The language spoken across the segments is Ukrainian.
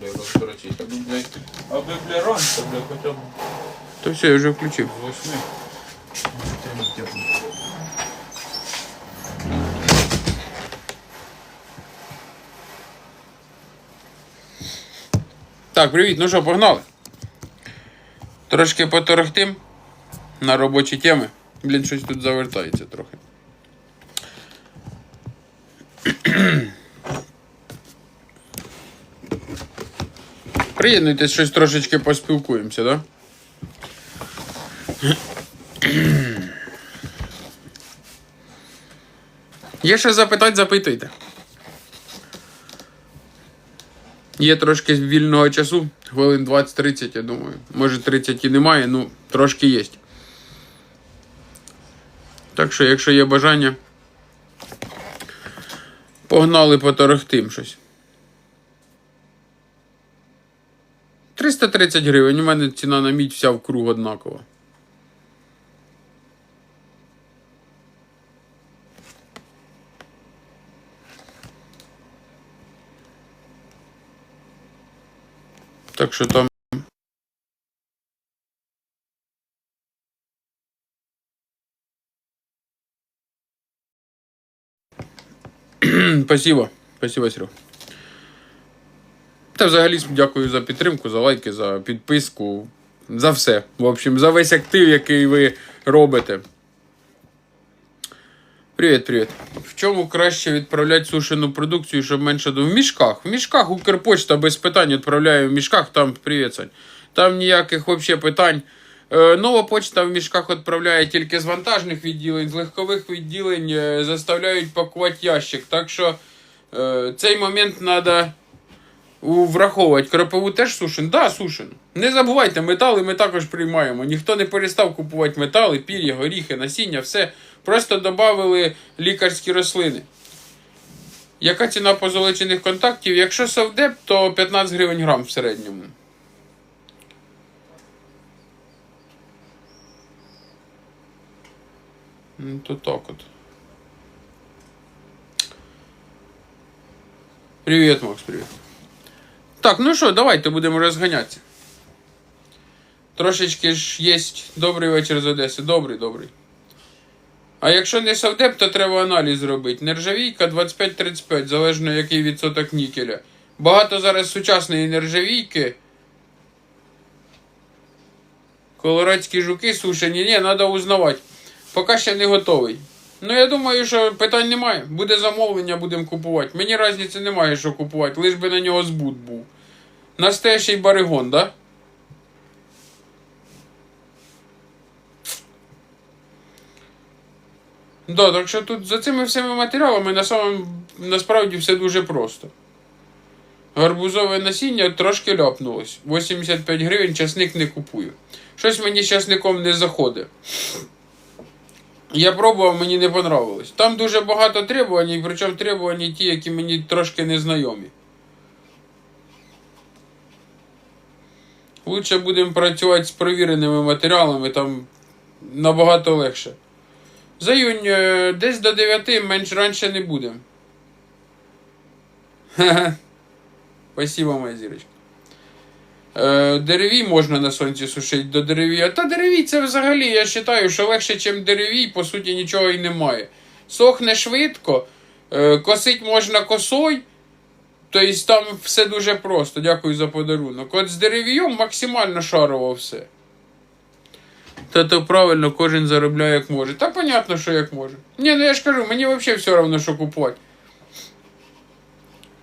бля, розкоротити. Аби, блядь, аби, бля, раніше, бля, хоча б То все, я вже включив. з восьми. Так, привіт, ну що, погнали? Трошки поторохтим на робочі теми. Блін, щось тут завертається трохи. Приєднуйтесь, щось трошечки поспілкуємося, да? Є що запитати, запитуйте. Є трошки вільного часу, хвилин 20-30, я думаю. Може 30 і немає, ну трошки є. Так що, якщо є бажання, погнали поторохтим щось. 330 гривень. У мене ціна на мідь вся в круг однакова. Так що там. Спасибо. Спасибо, Серег. Та взагалі дякую за підтримку, за лайки, за підписку, за все. В общем, за весь актив, який ви робите. Привіт, привіт. В чому краще відправляти сушену продукцію, щоб менше до. В мішках. В мішках Укрпочта без питань відправляю в мішках, там привіт, Сань. Там ніяких взагалі питань. Е, нова почта в мішках відправляє тільки з вантажних відділень, з легкових відділень е, заставляють пакувати ящик. Так що е, цей момент треба враховувати. Крапову теж сушен? Да, сушен. Не забувайте, метали ми також приймаємо. Ніхто не перестав купувати метали, пір'я, горіхи, насіння, все. Просто додали лікарські рослини. Яка ціна позолочених контактів? Якщо совдеп, то 15 гривень грам в середньому. Ну, то так от. Привіт, Макс, привіт. Так, ну що, давайте будемо розганятися. Трошечки ж є добрий вечір з Одеси. Добрий, добрий. А якщо не совдеп, то треба аналіз зробити. Нержавійка 25-35, залежно який відсоток нікеля. Багато зараз сучасної нержавійки. Колорадські жуки сушені. Ні, треба узнавати. Поки ще не готовий. Ну, я думаю, що питань немає. Буде замовлення, будемо купувати. Мені різниці немає, що купувати, лиш би на нього збут був. Настоящий баригон, да? Да, так що тут за цими всіми матеріалами на самом, насправді все дуже просто. Гарбузове насіння трошки ляпнулось. 85 гривень часник не купую. Щось мені з часником не заходить. Я пробував, мені не понравилось. Там дуже багато требувань, причому требування ті, які мені трошки незнайомі. Лучше будемо працювати з провіреними матеріалами, там набагато легше. За іюнь е, десь до 9 менш раніше не будемо. Спасибо, моя зірочка. Е, деревій можна на сонці сушити до деревій. Та деревій це взагалі, я вважаю, що легше, ніж деревій, по суті, нічого і немає. Сохне швидко, е, косить можна косой. Тобто там все дуже просто. Дякую за подарунок. От з деревієм максимально шарово все. Та то правильно, кожен заробляє як може. Та понятно, що як може. Ні, ну я ж кажу, мені взагалі все одно, що купувати.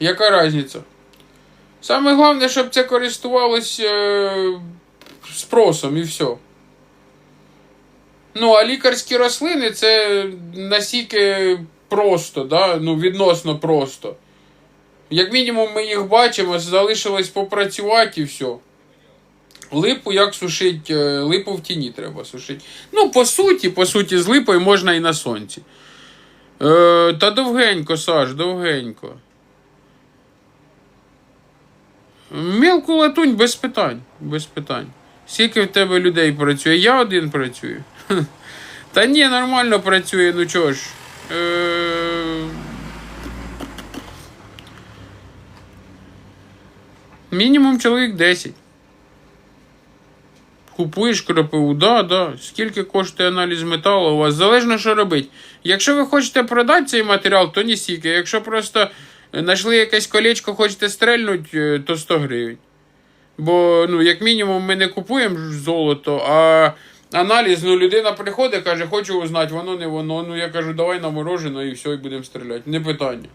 Яка різниця? Саме головне, щоб це користувалось е, спросом і все. Ну, а лікарські рослини це настільки просто, да? ну, відносно просто. Як мінімум, ми їх бачимо, залишилось попрацювати і все. Липу як сушить? Е, Липу в тіні треба сушити. Ну, по суті, по суті, з липою можна і на сонці. Е, та довгенько, Саш, довгенько. Мілку латунь без питань. Без питань. Скільки в тебе людей працює? Я один працюю. Та ні, нормально працює, ну чого ж. Е... Мінімум чоловік 10. Купуєш кропиву, да, да. Скільки коштує аналіз металу у вас? Залежно, що робити. Якщо ви хочете продати цей матеріал, то не стільки. Якщо просто знайшли якесь колечко, хочете стрельнути, то 100 гривень. Бо, ну, як мінімум, ми не купуємо золото, а аналіз, ну, людина приходить, каже, хочу узнати, воно не воно. Ну, я кажу, давай на мороженое і все, і будемо стріляти. Не питання.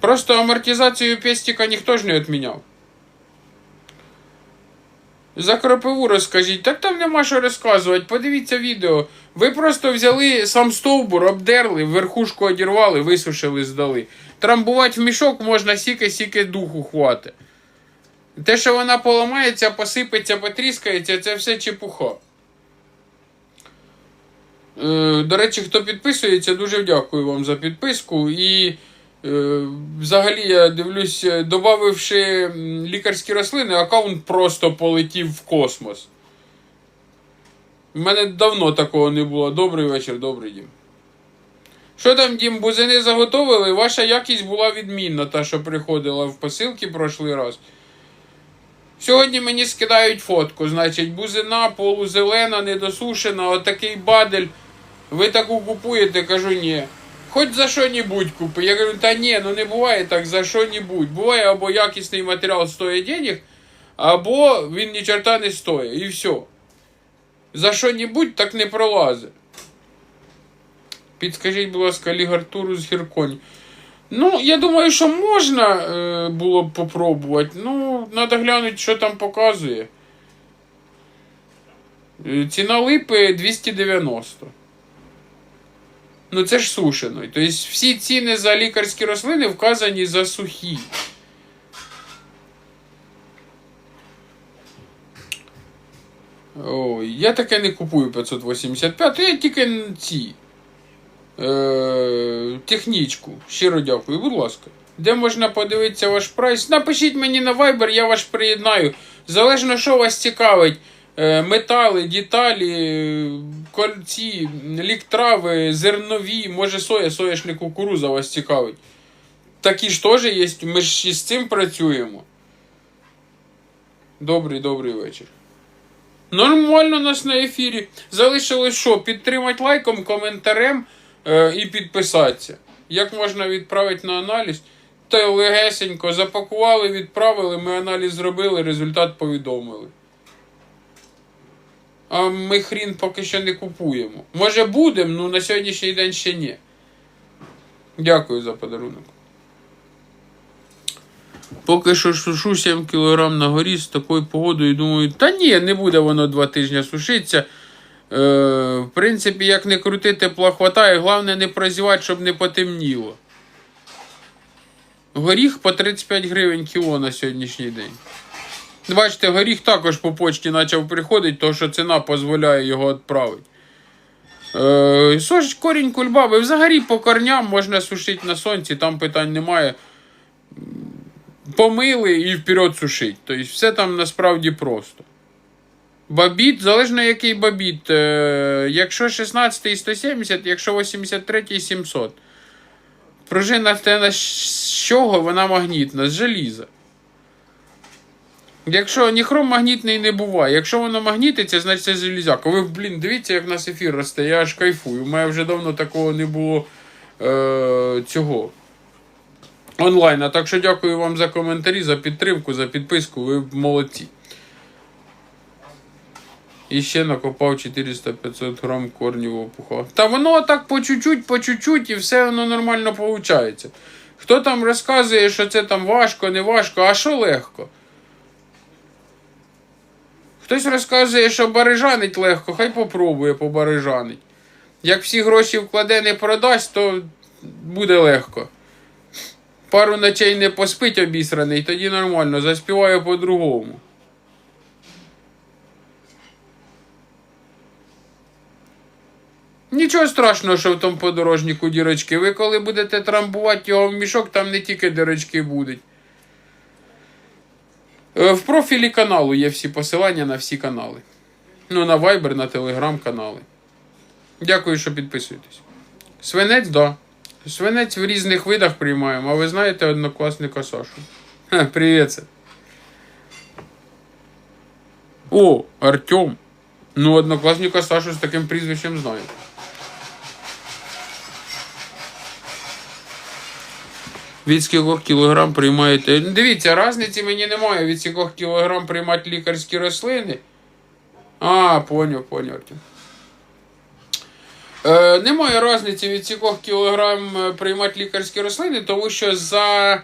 Просто амортизацію пестика ніхто ж не відміняв. За кропиву розкажіть. Так там нема що розказувати. Подивіться відео. Ви просто взяли сам стовбур, обдерли, верхушку одірвали, висушили, здали. Трамбувати в мішок можна сіки, сіки духу хвати. Те, що вона поламається, посипеться, потріскається, це все чепуха. Е, до речі, хто підписується, дуже дякую вам за підписку. І взагалі я дивлюсь, е, добавивши м, лікарські рослини, аккаунт просто полетів в космос. У мене давно такого не було. Добрий вечір, добрий дім. Що там, дім, бузини заготовили? Ваша якість була відмінна, та, що приходила в посилки прошлий раз. Сьогодні мені скидають фотку, значить, бузина полузелена, недосушена, отакий бадель. Ви таку купуєте, кажу, ні. Хоч за що-небудь купи. Я кажу, та ні, ну не буває так за що-небудь. Буває або якісний матеріал стоїть денег, або він ні чорта не стоїть. І все. За що-небудь так не пролазить. Підскажіть, будь ласка, лігартуру з гірконь. Ну, я думаю, що можна е, було б попробувати. Ну, треба глянути, що там показує. Е, Ціна липи 290. Ну, це ж сушеної. Тобто всі ціни за лікарські рослини вказані за сухі. Ой, я таке не купую 585, я тільки ці. Е, технічку. Щиро дякую, будь ласка. Де можна подивитися ваш прайс? Напишіть мені на Viber, я ваш приєднаю. Залежно, що вас цікавить. Е, метали, деталі, кольці, ліктрави, зернові, може соя, соняшник кукуруза вас цікавить. Такі ж теж є, ми ж із цим працюємо. Добрий, добрий вечір. Нормально нас на ефірі. Залишилось що? Підтримати лайком, коментарем е, і підписатися. Як можна відправити на аналіз? Та легесенько запакували, відправили, ми аналіз зробили, результат повідомили. А ми хрін поки що не купуємо. Може будемо, ну на сьогоднішній день ще ні. Дякую за подарунок. Поки що сушу 7 кг на горі з такою погодою, думаю, та ні, не буде воно два тижні сушитися. Е, в принципі, як не крути, тепла хватає, головне не прозівати, щоб не потемніло. Горіх по 35 гривень кіло на сьогоднішній день. Бачите, горіх також по почті почав приходити, тому що ціна дозволяє його відправити. Е, сош, корінь кульбаби. Взагалі по корням можна сушити на сонці, там питань немає. Помили і вперед сушить. Тобто все там насправді просто. Бабіт, залежно який бабіт. Е, якщо 16 170, якщо 83 700. Пружина з чого? Вона магнітна, з желіза. Якщо ніхром магнітний не буває. Якщо воно магнітиться, значить це железяка. Ви, блін, дивіться, як у нас ефір росте, я аж кайфую. У мене вже давно такого не було е, цього онлайна. Так що дякую вам за коментарі, за підтримку, за підписку. Ви молодці. І ще накопав 400-500 грам корнів опуха. Та воно так по чуть-чуть, по чуть-чуть, і все воно нормально виходить. Хто там розказує, що це там важко, не важко, а що легко? Хтось розказує, що барижанить легко, хай попробує побарижанить. Як всі гроші вкладе, не продасть, то буде легко. Пару ночей не поспить обісраний, тоді нормально, заспіваю по-другому. Нічого страшного, що в тому подорожнику дірочки. Ви коли будете трамбувати його в мішок, там не тільки дірочки будуть. Е, В профілі каналу є всі посилання на всі канали. Ну, на Viber, на Telegram канали. Дякую, що підписуєтесь. Свинець, да. Свинець в різних видах приймаємо, а ви знаєте однокласника Сашу. Привіт. це. О, Артем. Ну, однокласника Сашу з таким прізвищем знаю. Від скількох кілограм приймаєте. Дивіться, різниці мені немає. Від скількох кілограм приймати лікарські рослини. А, поняв, поняв. Е, немає різниці від скількох кілограм е, приймати лікарські рослини, тому що за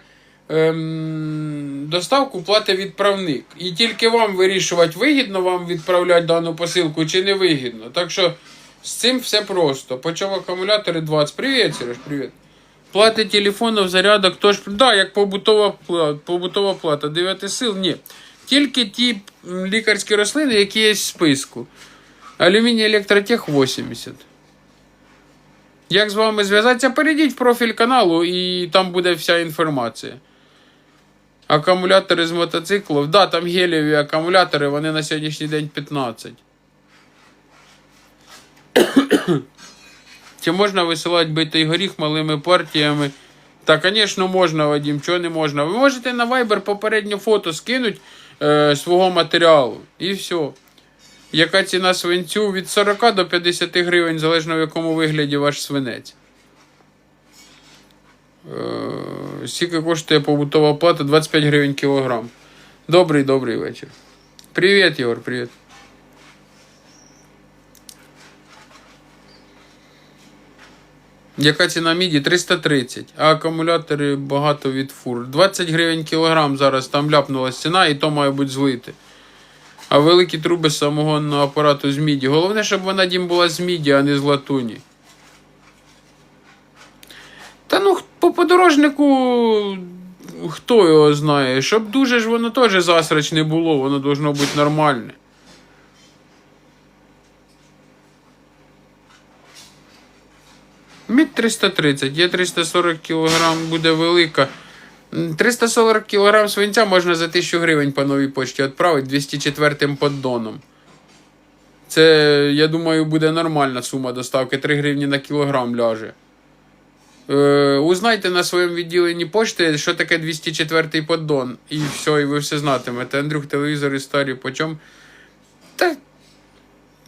ем, доставку платить відправник. І тільки вам вирішувати, вигідно вам відправляти дану посилку чи не вигідно. Так що з цим все просто. Почав акумулятори 20. Привіт, Сереж, привіт. Плати телефонів, зарядок, тож, да, як побутова плата, побутова плата. 9 сил, ні. Тільки ті лікарські рослини, які є в списку. Алюміній електротех 80. Як з вами зв'язатися? Перейдіть в профіль каналу і там буде вся інформація. Акумулятори з мотоциклів. Да, там гелієві акумулятори, вони на сьогоднішній день 15. Чи можна висилати битий горіх малими партіями? Та, звісно, можна, Вадим, чого не можна. Ви можете на Viber попереднє фото скинути е, свого матеріалу. І все. Яка ціна свинцю? Від 40 до 50 гривень, залежно в якому вигляді ваш свинець. Е, Скільки коштує побутова плата? 25 гривень кілограм. Добрий, добрий вечір. Привіт, Єгор, привіт. Яка ціна міді? 330. А акумулятори багато від фур. 20 гривень кілограм зараз там ляпнулась ціна, і то має бути злити. А великі труби самогонного апарату з міді. Головне, щоб вона дім була з міді, а не з латуні. Та ну по подорожнику хто його знає. Щоб дуже ж воно теж засрач не було, воно должно бути нормальне. Мід 330, є 340 кг, буде велика. 340 кг свинця можна за 1000 гривень по новій почті відправити 204 поддоном. Це, я думаю, буде нормальна сума доставки. 3 гривні на кілограм ляже. Е, узнайте на своєму відділенні пошти, що таке 204 поддон. І все, і ви все знатимете. Андрюх, телевізор і старі почом. Та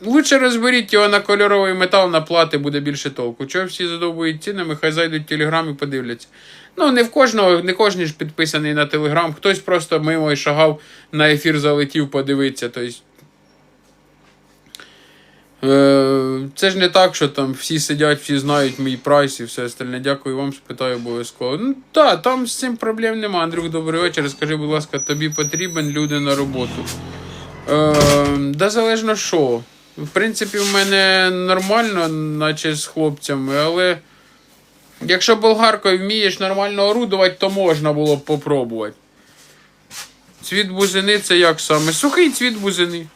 Лучше розберіть його на кольоровий метал, на плати буде більше толку. Чого всі задовбують цінами, хай зайдуть в Телеграм і подивляться. Ну, не в кожного, не кожен ж підписаний на Телеграм, хтось просто мимо і шагав на ефір залетів подивитися. Тобто, е, це ж не так, що там всі сидять, всі знають мій прайс і все остальне. Дякую вам, спитаю обов'язково. Ну так, там з цим проблем нема. Андрюх, добрий вечір. Скажи, будь ласка, тобі потрібен люди на роботу. Е, да залежно що. В принципі, в мене нормально, наче з хлопцями, але якщо болгаркою вмієш нормально орудувати, то можна було б попробувати. Цвіт бузини це як саме? Сухий цвіт бузини.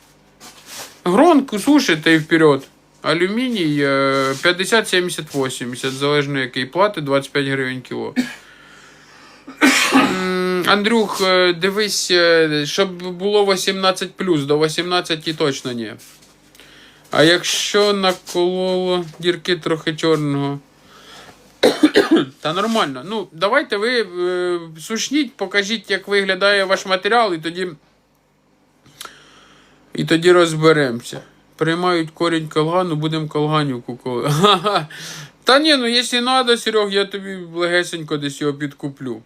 Гронку сушите і вперед. Алюміній е, 50-70-80, залежно який плати, 25 гривень кіло. Андрюх, е, дивись, е, щоб було 18 до 18 точно ні. А якщо накололо дірки трохи чорного. Та нормально. Ну, давайте ви е, сушніть, покажіть, як виглядає ваш матеріал, і тоді. І тоді розберемося. Приймають корінь колгану, будемо колганівку коли. Та ні, ну якщо треба, Серег, я тобі легесенько десь його підкуплю.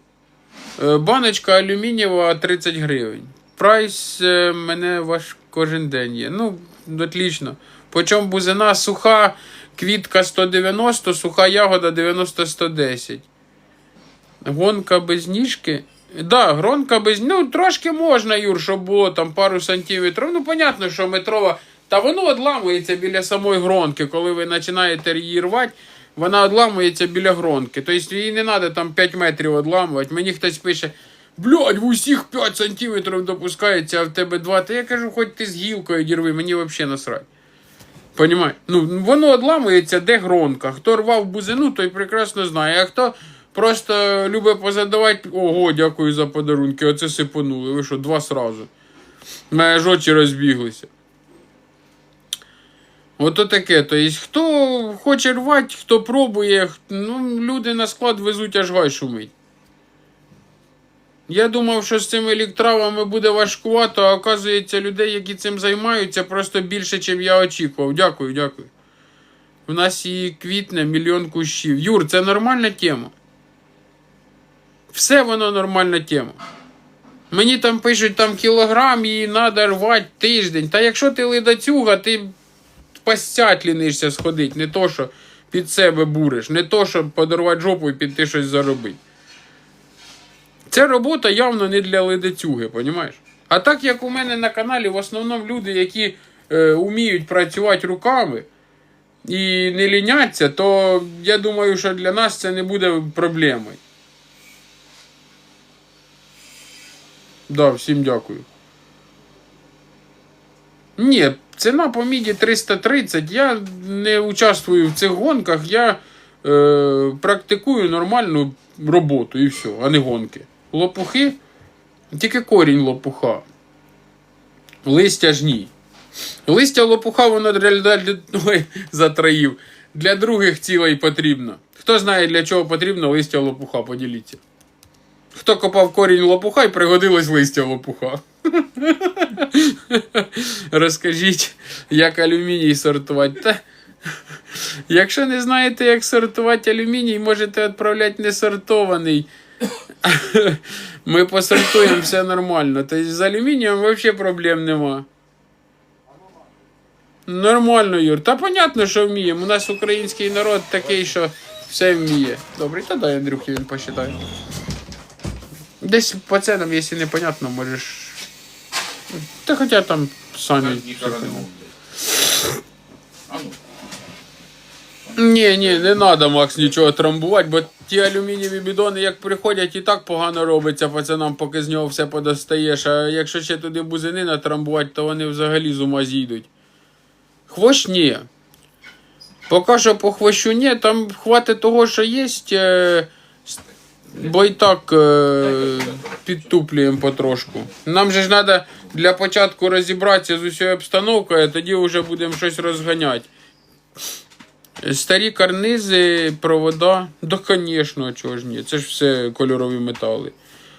Е, Баночка алюмінієва 30 гривень. Прайс е, мене ваш кожен день є. Ну, отлично. Почому бузина суха, квітка 190, суха ягода 90-110. Гонка без ніжки. Да, гронка без. Ну, трошки можна, Юр, щоб було там пару сантиметрів. Ну, понятно, що метрова. Та воно одламується біля самої гронки. Коли ви починаєте її рвати, вона одламується біля гронки. Тобто їй не треба там 5 метрів одламувати. Мені хтось пише. Блядь, в усіх 5 сантиметрів допускається, а в тебе 2. Та я кажу, хоч ти з гілкою дірви, мені взагалі насрать. Понімай? Ну, воно одламується, де гронка. Хто рвав бузину, той прекрасно знає. А хто просто любить позадавати, ого, дякую за подарунки, оце сипанули. Ви що, два сразу. Мене ж очі розбіглися. Ото таке. Тобто, хто хоче рвати, хто пробує, ну, люди на склад везуть аж гай шумить. Я думав, що з цими електравами буде важкувато, а оказується, людей, які цим займаються, просто більше, ніж я очікував. Дякую, дякую. У нас і квітне мільйон кущів. Юр, це нормальна тема. Все воно нормальна тема. Мені там пишуть там кілограм і треба рвати тиждень. Та якщо ти ледацюга, ти постять лінишся сходить, не то, що під себе буриш, не то, щоб подарувати жопу і піти щось заробити. Ця робота явно не для ледацюги, понімаєш? А так як у мене на каналі в основному люди, які е, вміють працювати руками і не ліняться, то я думаю, що для нас це не буде проблемою. Да, всім дякую. Ні, ціна по міді 330. Я не участвую в цих гонках, я е, практикую нормальну роботу і все, а не гонки. Лопухи, тільки корінь лопуха. Листя ж ні. Листя лопуха, воно для, для, ой, затраїв. Для других цілей потрібно. Хто знає, для чого потрібно листя лопуха, поділіться. Хто копав корінь лопуха і пригодилось листя лопуха. Розкажіть, як алюміній сортувати. Та, якщо не знаєте, як сортувати алюміній, можете відправляти несортований. Ми посортуємо все нормально. Тобто з алюмінієм взагалі проблем нема. Нормально, Юр. Та понятно, що вміємо. У нас український народ такий, що все вміє. Добре, та дай Андрюхі він посчитає. Десь по ценам, якщо непонятно, можеш. Та хоча там самі. Так, Нікора не можу. А ну. Ні, ні, не треба, Макс, нічого трамбувати, бо ті алюмінієві бідони, як приходять, і так погано робиться пацанам, поки з нього все подостаєш. А якщо ще туди бузини натрамбувати, то вони взагалі з ума зійдуть. Хвощ ні. Поки що по хвощу ні, там хватить того, що є. Е, бо і так е, підтуплюємо потрошку. Нам же ж треба для початку розібратися з усією обстановкою, а тоді вже будемо щось розганяти. Старі карнизи, провода. Да, звісно, чого ж ні. Це ж все кольорові метали.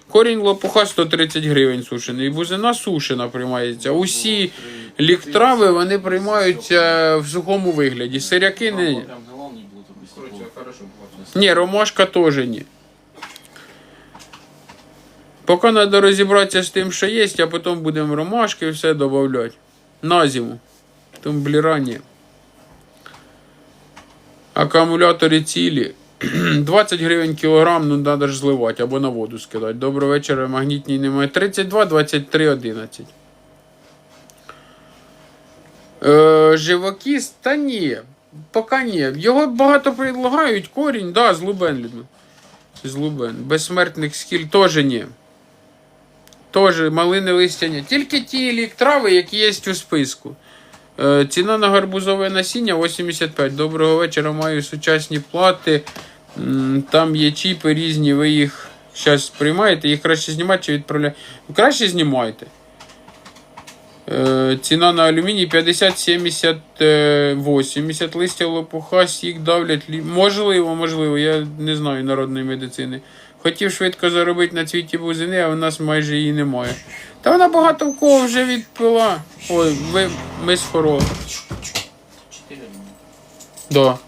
Корінь лопуха 130 гривень сушений. Бузина сушена приймається. Усі ліктрави вони приймаються в сухому вигляді. Сиряки не. Ні, ромашка теж ні. Поки треба розібратися з тим, що є, а потім будемо ромашки все додавати. На зиму. Тумблера ні. Акумулятори цілі. 20 гривень кілограм, ну треба ж зливати або на воду скидати. Доброго вечора, магнітній немає. 32, 23, 11. Е, живокіс? Та ні. Поки ні. Його багато предлагають. Корінь, да, з Людмила. З. Безсмертних скіль теж ні. Теж малини листя ні. Тільки ті електрави, які є у списку. Е, ціна на гарбузове насіння 85. Доброго вечора. Маю сучасні плати. Там є чіпи різні, ви їх зараз приймаєте, їх краще знімати чи відправляти. Краще знімайте. Е, ціна на алюміній 50-70, е, 80 листя лопуха, сік давлять. Можливо, можливо, я не знаю народної медицини. Хотів швидко заробити на цвіті бузини, а в нас майже її немає. Та вона багато в кого вже відпила. Ой, ми хорова. Четыре. Да.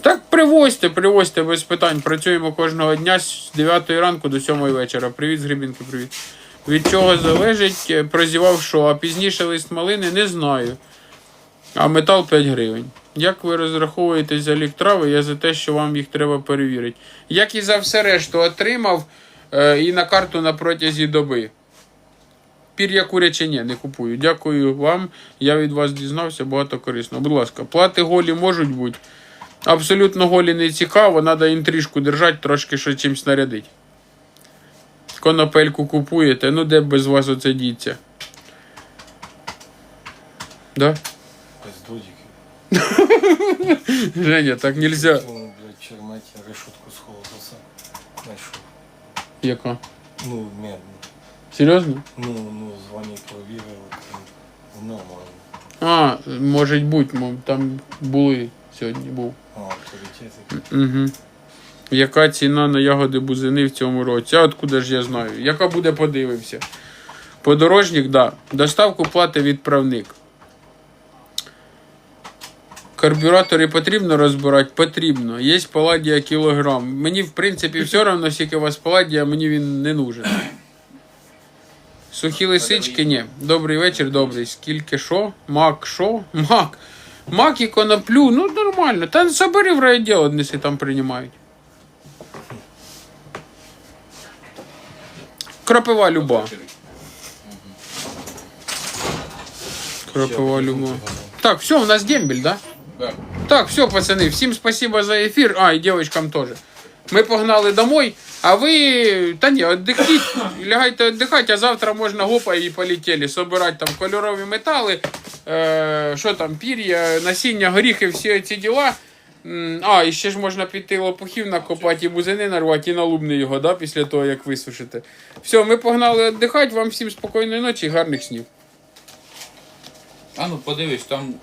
Так привозьте, привозьте без питань. Працюємо кожного дня з 9 ранку до 7 вечора. Привіт з Гребінки, привіт. Від чого залежить, е, прозівав що, а пізніше лист малини не знаю. А метал 5 гривень. Як ви розраховуєтесь за електрави, я за те, що вам їх треба перевірити. Як і за все решту, отримав е, і на карту на протязі доби. Пір'я куряче ні, не купую. Дякую вам. Я від вас дізнався багато корисно. Будь ласка, плати голі можуть бути. Абсолютно голі не цікаво, треба інтрижку держати, трошки що чимсь нарядить. Конопельку купуєте, ну де без вас оце діться. Да? Женя, так нельзя. Ну, блядь, решетку холодца нашел. Яка? Ну, медный. Серйозно? Ну, ну, звонить проверил. Ну, нормально. А, може бути, мов, там були сьогодні був. О, авторитети. Угу. Яка ціна на ягоди бузини в цьому році? А откуда ж я знаю? Яка буде, подивився. Подорожник, да. Доставку платить відправник. Карбюратори потрібно розбирати? Потрібно. Є паладія кілограм. Мені, в принципі, все одно, скільки у вас паладія, мені він не нужен. Сухі лисички, ні. Добрий вечір, добрий. Скільки що? Мак, що? Мак. Мак і коноплю, ну нормально. Та забери в райділ, однеси там приймають. Крапива люба. Крапива люба. Так, все, у нас дембель, да? Да. Так, все, пацаны, всем спасибо за эфир. А, и девочкам тоже. Мы погнали домой, а ви, та ні, віддихніть, лягайте віддихати, а завтра можна гопа і полетіли. Собирати там кольорові метали, е, що там, пір'я, насіння, горіхи, всі ці діла. М, А, і ще ж можна піти лопухів накопати і бузини нарвати, і на лубни його, да, після того, як висушите. Все, ми погнали віддихати, вам всім спокійної ночі і гарних снів. А ну подивись, там